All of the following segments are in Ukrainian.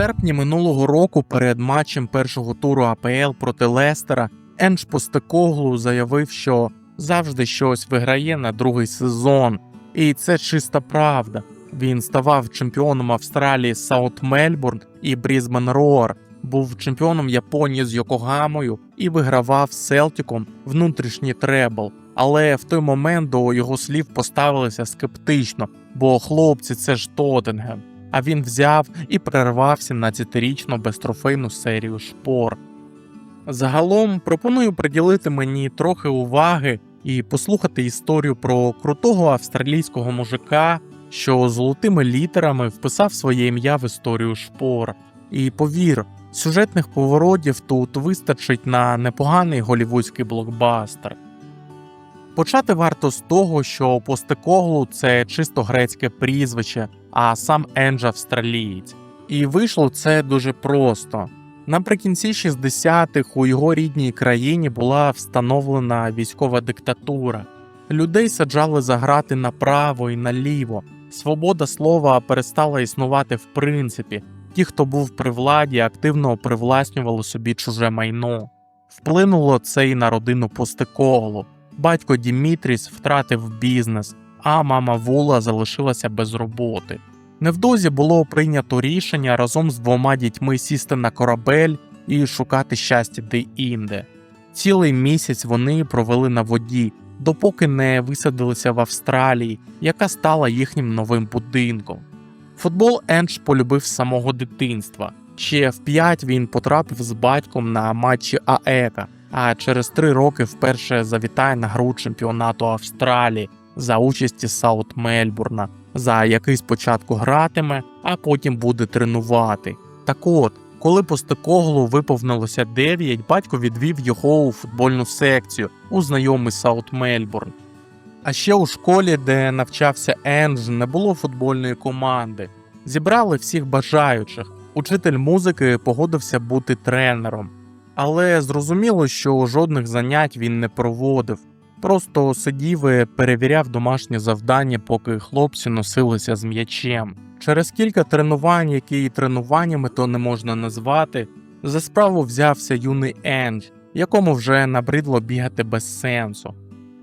серпні минулого року перед матчем першого туру АПЛ проти Лестера Енж Постекоглу заявив, що завжди щось виграє на другий сезон, і це чиста правда. Він ставав чемпіоном Австралії Саут Мельбурн і Брізбен Роар, був чемпіоном Японії з Йокогамою і вигравав Селтіком внутрішній требл. Але в той момент до його слів поставилися скептично, бо хлопці це ж Тоттенгем. А він взяв і перервав 17-річну безтрофейну серію шпор. Загалом пропоную приділити мені трохи уваги і послухати історію про крутого австралійського мужика, що золотими літерами вписав своє ім'я в історію шпор. І повір, сюжетних поворотів тут вистачить на непоганий голівудський блокбастер. Почати варто з того, що Постекоглу це чисто грецьке прізвище, а самЕндж австралієць. І вийшло це дуже просто. Наприкінці 60-х у його рідній країні була встановлена військова диктатура. Людей саджали за грати направо і наліво. Свобода слова перестала існувати в принципі. Ті, хто був при владі, активно привласнювали собі чуже майно. Вплинуло це і на родину Постекоглу. Батько Дімітріс втратив бізнес, а мама Вула залишилася без роботи. Невдовзі було прийнято рішення разом з двома дітьми сісти на корабель і шукати щастя де-інде. Цілий місяць вони провели на воді, допоки не висадилися в Австралії, яка стала їхнім новим будинком. ФутболЕндж полюбив з самого дитинства. Ще в п'ять він потрапив з батьком на матчі АЕКа, а через три роки вперше завітає на гру чемпіонату Австралії за участі Саут Мельбурна, за який спочатку гратиме, а потім буде тренувати. Так от, коли Постекоглу виповнилося 9, батько відвів його у футбольну секцію у знайомий Саут Мельбурн. А ще у школі, де навчавсяЕндж, не було футбольної команди. Зібрали всіх бажаючих. Учитель музики погодився бути тренером. Але зрозуміло, що жодних занять він не проводив. Просто сидів і перевіряв домашні завдання, поки хлопці носилися з м'ячем. Через кілька тренувань, які і тренуваннями то не можна назвати, за справу взявся юнийЕндж, якому вже набридло бігати без сенсу.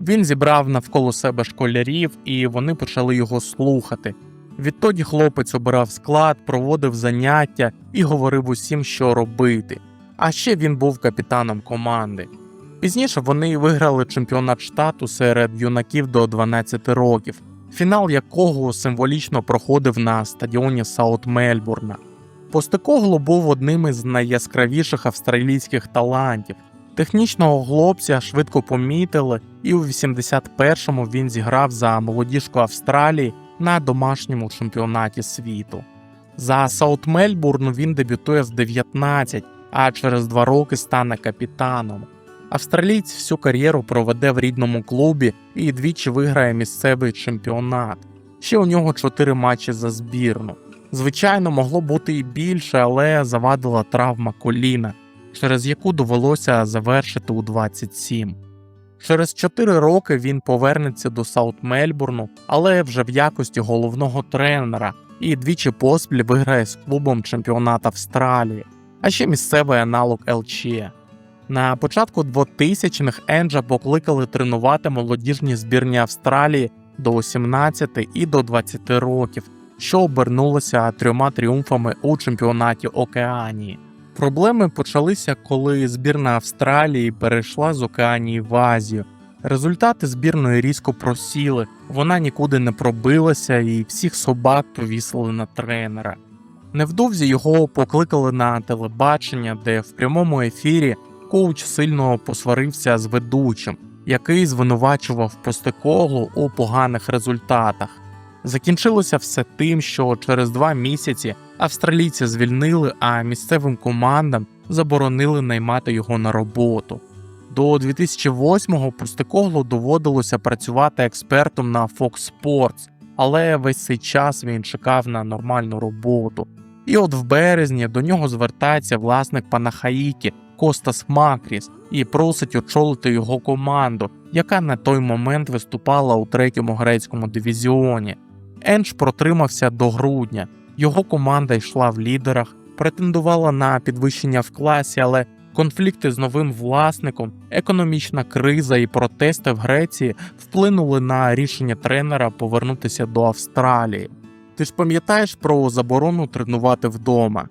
Він зібрав навколо себе школярів, і вони почали його слухати. Відтоді хлопець обирав склад, проводив заняття і говорив усім, що робити. А ще він був капітаном команди. Пізніше вони виграли чемпіонат штату серед юнаків до 12 років, фінал якого символічно проходив на стадіоні Саут Мельбурна. Постекогло був одним із найяскравіших австралійських талантів. Технічного хлопця швидко помітили, і у 81-му він зіграв за молодіжку Австралії на домашньому чемпіонаті світу. За Саут Мельбурн він дебютує в 19, а через два роки стане капітаном. Австралієць всю кар'єру проведе в рідному клубі і двічі виграє місцевий чемпіонат. Ще у нього чотири матчі за збірну. Звичайно, могло бути і більше, але завадила травма коліна, через яку довелося завершити у 27. Через 4 роки він повернеться до Саут Мельбурну, але вже в якості головного тренера і двічі поспіль виграє з клубом чемпіонат Австралії, а ще місцевий аналог ЛЧ. На початку 2000-х Енджа покликали тренувати молодіжні збірні Австралії до 17 і до 20 років, що обернулося трьома тріумфами у чемпіонаті Океанії. Проблеми почалися, коли збірна Австралії перейшла з Океанії в Азію. Результати збірної різко просіли, вона нікуди не пробилася, і всіх собак повісили на тренера. Невдовзі його покликали на телебачення, де в прямому ефірі коуч сильно посварився з ведучим, який звинувачував Постекоглу у поганих результатах. Закінчилося все тим, що через два місяці австралійця звільнили, а місцевим командам заборонили наймати його на роботу. До 2008-го Постекоглу доводилося працювати експертом на Fox Sports, але весь цей час він чекав на нормальну роботу. І от в березні до нього звертається власник Панахаїки Костас Макріс і просить очолити його команду, яка на той момент виступала у третьому грецькому дивізіоні. Енш протримався до грудня. Його команда йшла в лідерах, претендувала на підвищення в класі, але конфлікти з новим власником, економічна криза і протести в Греції вплинули на рішення тренера повернутися до Австралії. Ти ж пам'ятаєш про заборону тренувати вдома?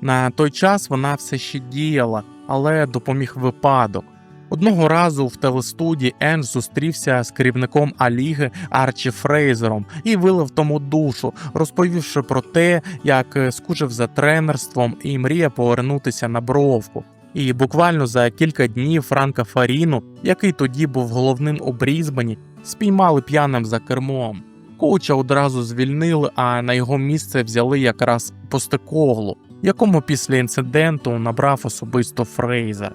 На той час вона все ще діяла, але допоміг випадок. Одного разу в телестудії Енж зустрівся з керівником Аліги Арчі Фрейзером і вилив тому душу, розповівши про те, як скучив за тренерством і мріє повернутися на бровку. І буквально за кілька днів Франка Фаріну, який тоді був головним у Брізбені, спіймали п'яним за кермом. Коуча одразу звільнили, а на його місце взяли якраз Постекоглу, якому після інциденту набрав особисто Фрейзер.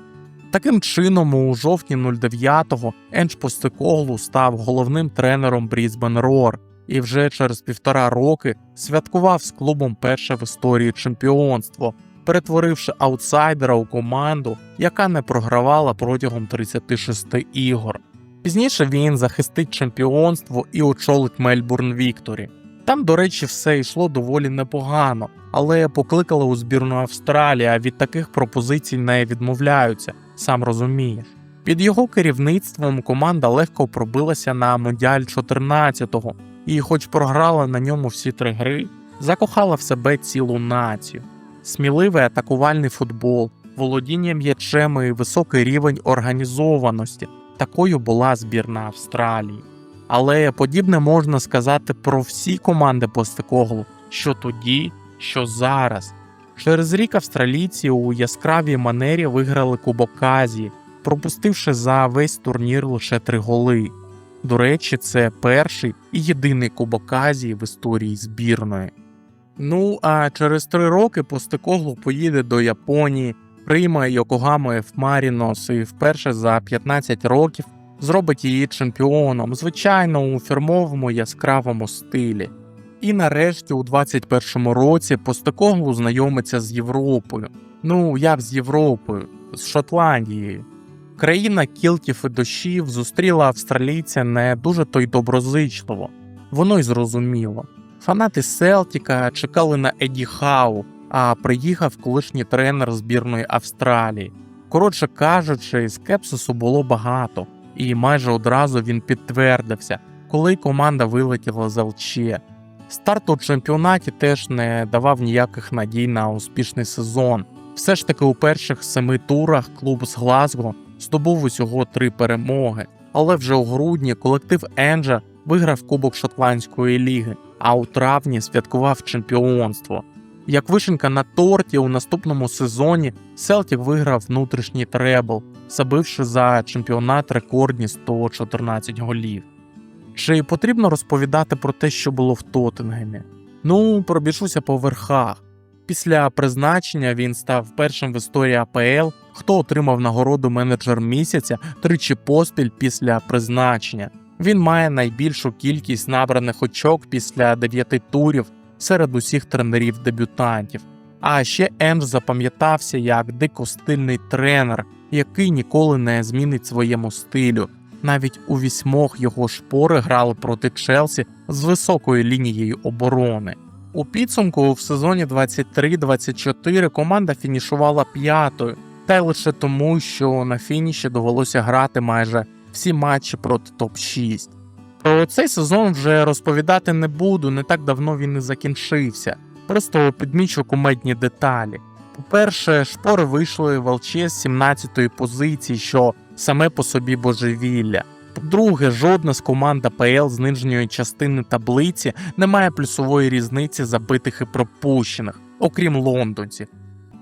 Таким чином, у жовтні 09-го Енч Постекоглу став головним тренером Брізбен Рор і вже через півтора роки святкував з клубом перше в історії чемпіонство, перетворивши аутсайдера у команду, яка не програвала протягом 36 ігор. Пізніше він захистить чемпіонство і очолить Мельбурн Вікторі. Там, до речі, все йшло доволі непогано, але покликали у збірну Австралії, а від таких пропозицій не відмовляються, сам розумієш. Під його керівництвом команда легко пробилася на Мундіаль 14-го і, хоч програла на ньому всі три гри, закохала в себе цілу націю. Сміливий атакувальний футбол, володіння м'ячем і високий рівень організованості. Такою була збірна Австралії. Але подібне можна сказати про всі команди Постекоглу, що тоді, що зараз. Через рік австралійці у яскравій манері виграли Кубок Азії, пропустивши за весь турнір лише три голи. До речі, це перший і єдиний Кубок Азії в історії збірної. Ну а через три роки Постекоглу поїде до Японії, прийме Йокогаму Еф Марінос і вперше за 15 років зробить її чемпіоном, звичайно, у фірмовому яскравому стилі. І нарешті, у 21-му році, Постекоглу знайомиться з Європою. Ну, як з Європою, з Шотландією. Країна кілків і дощів зустріла австралійця не дуже то й доброзичливо, воно й зрозуміло. Фанати Селтіка чекали на Еді Хау, а приїхав колишній тренер збірної Австралії. Коротше кажучи, скепсису було багато, і майже одразу він підтвердився, коли команда вилетіла з ЛЧ. Старт у чемпіонаті теж не давав ніяких надій на успішний сезон. Все ж таки у перших семи турах клуб з Глазго здобув усього три перемоги. Але вже у грудні колектив Енджа виграв Кубок Шотландської ліги, а у травні святкував чемпіонство. Як вишенка на торті у наступному сезоні Селтік виграв внутрішній требл, забивши за чемпіонат рекордні 114 голів. Чи потрібно розповідати про те, що було в Тоттенгемі? Ну, пробіжуся по верхах. Після призначення він став першим в історії АПЛ, хто отримав нагороду менеджер місяця тричі поспіль після призначення. Він має найбільшу кількість набраних очок після дев'яти турів серед усіх тренерів-дебютантів. А ще Енж запам'ятався як дикостильний тренер, який ніколи не змінить своєму стилю. Навіть у вісьмох його шпори грали проти Челсі з високою лінією оборони. У підсумку в сезоні 23-24 команда фінішувала п'ятою, та й лише тому, що на фініші довелося грати майже всі матчі проти топ-6. Про цей сезон вже розповідати не буду, не так давно він і закінчився. Просто підмічу кумедні деталі. По-перше, шпори вийшли в ЛЧ з 17-ї позиції, що саме по собі божевілля. По-друге, жодна з команд АПЛ з нижньої частини таблиці не має плюсової різниці забитих і пропущених, окрім лондонців.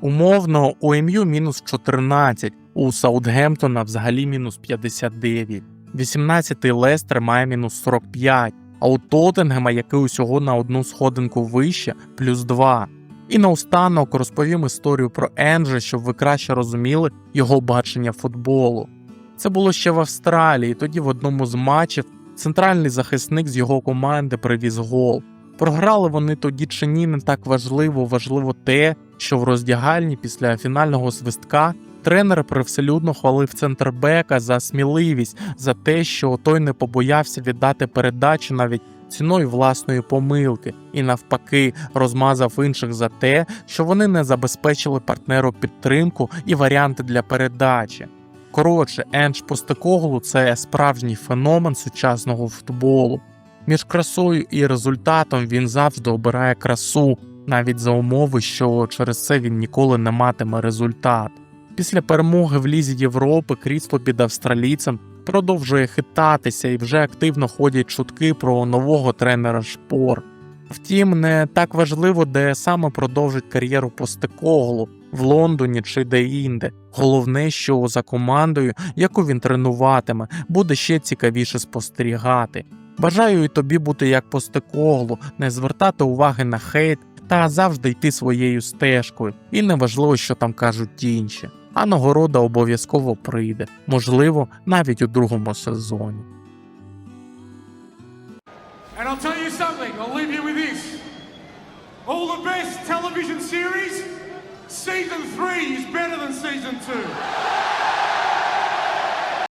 Умовно, у МЮ мінус 14, у Саутгемптона взагалі мінус 59, 18-й Лестер має мінус 45, а у Тоттенгема, який усього на одну сходинку вище, плюс 2. І наостанок розповім історію про Енджа, щоб ви краще розуміли його бачення футболу. Це було ще в Австралії. Тоді в одному з матчів центральний захисник з його команди привіз гол. Програли вони тоді чи ні, не так важливо, важливо те, що в роздягальні після фінального свистка тренер привселюдно хвалив центрбека за сміливість, за те, що той не побоявся віддати передачу навіть ціною власної помилки і навпаки розмазав інших за те, що вони не забезпечили партнеру підтримку і варіанти для передачі. Коротше, Енж Постекоглу це справжній феномен сучасного футболу. Між красою і результатом він завжди обирає красу, навіть за умови, що через це він ніколи не матиме результат. Після перемоги в Лізі Європи крісло під австралійцем продовжує хитатися і вже активно ходять чутки про нового тренера Шпор. Втім, не так важливо, де саме продовжить кар'єру Постекоглу в Лондоні чи де-інде. Головне, що за командою, яку він тренуватиме, буде ще цікавіше спостерігати. Бажаю і тобі бути як Постекоглу, не звертати уваги на хейт та завжди йти своєю стежкою, і неважливо, що там кажуть інші. А нагорода обов'язково прийде, можливо, навіть у другому сезоні. And I'll tell you something, I'll leave you with this. All the best television series, season 3 is better than season two.